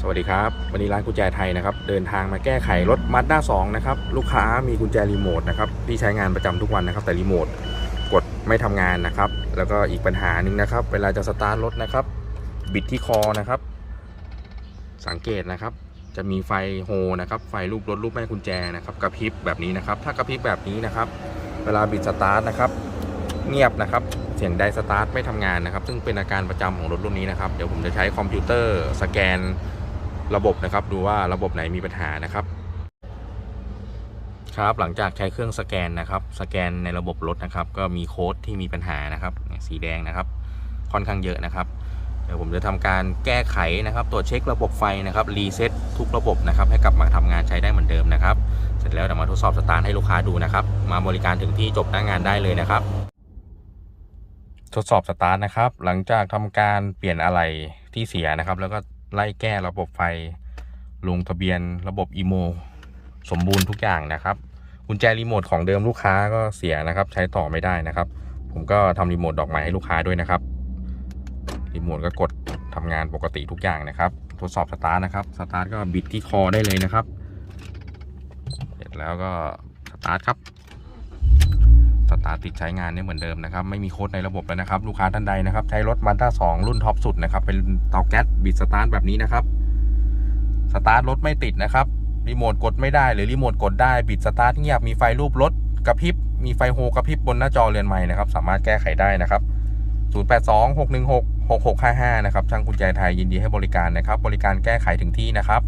สวัสดีครับ วันนี้ร้านกุญแจไทยนะครับ เดินทางมาแก้ไขรถมัดด้า2นะครับ ลูกค้ามีกุญแจรีโมทนะครับที่ใช้งานประจำทุกวันนะครับ แต่รีโมทกดไม่ทำงานนะครับ แล้วก็อีกปัญหาหนึ่งนะครับ เวลาจะสตาร์ทรถนะครับ บิดที่คอนะครับ สังเกตนะครับ จะมีไฟโฮนะครับ ไฟรูปรถรูปแม่กุญแจนะครับกระพริบแบบนี้นะครับ ถ้ากระพริบแบบนี้นะครับ เวลาบิดสตาร์ทนะครับเงียบนะครับเสียงไดสตาร์ทไม่ทำงานนะครับ ซึ่งเป็นอาการประจำของรถรุ่นนี้นะครับ เดี๋ยวผมจะใช้คอมพิวเตอร์สแกน ระบบนะครับ ดูว่าระบบไหนมีปัญหานะครับ ครับหลังจากใช้เครื่องสแกนนะครับ สแกนในระบบรถนะครับ ก็มีโค้ดที่มีปัญหานะครับ สีแดงนะครับ ค่อนข้างเยอะนะครับเดี๋ยวผมจะทำการแก้ไขนะครับ ตรวจเช็คระบบไฟนะครับ รีเซ็ตทุกระบบนะครับ ให้กลับมาทำงานใช้ได้เหมือนเดิมนะครับ เสร็จแล้วเดี๋ยวมาทดสอบสตาร์ทให้ลูกค้าดูนะครับ มาบริการถึงที่จบหน้างานได้เลยนะครับ ทดสอบสตาร์ทนะครับ หลังจากทำการเปลี่ยนอะไหล่ที่เสียนะครับ แล้วก็ ไล่แก้ระบบไฟ ลงทะเบียนระบบอีโม สมบูรณ์ทุกอย่างนะครับกุญแจรีโมทของเดิมลูกค้าก็เสียนะครับ ใช้ต่อไม่ได้นะครับ ผมก็ทำรีโมทดอกไม้ให้ลูกค้าด้วยนะครับรีโมทก็กดทำงานปกติทุกอย่างนะครับทดสอบสตาร์ทนะครับสตาร์ทก็บิดที่คอได้เลยนะครับ เสร็จแล้วก็สตาร์ทครับ สตาร์ติดใช้งานเนี่ยเหมือนเดิมนะครับ ไม่มีโค้ดในระบบแล้วนะครับ ลูกค้าท่านใดนะครับ ใช้รถมันด้า2รุ่นท็อปสุดนะครับ เป็นเตาแก๊สบิดสตาร์ทแบบนี้นะครับ สตาร์ทรถไม่ติดนะครับ รีโมทกดไม่ได้หรือรีโมทกดได้ บิดสตาร์ทเงียบ มีไฟรูปรถกระพริบ มีไฟโฮกระพริบบนหน้าจอเรือนใหม่นะครับ สามารถแก้ไขได้นะครับ 082 616 6655 นะครับ ช่างกุญแจไทยยินดีให้บริการนะครับ บริการแก้ไขถึงที่นะครับ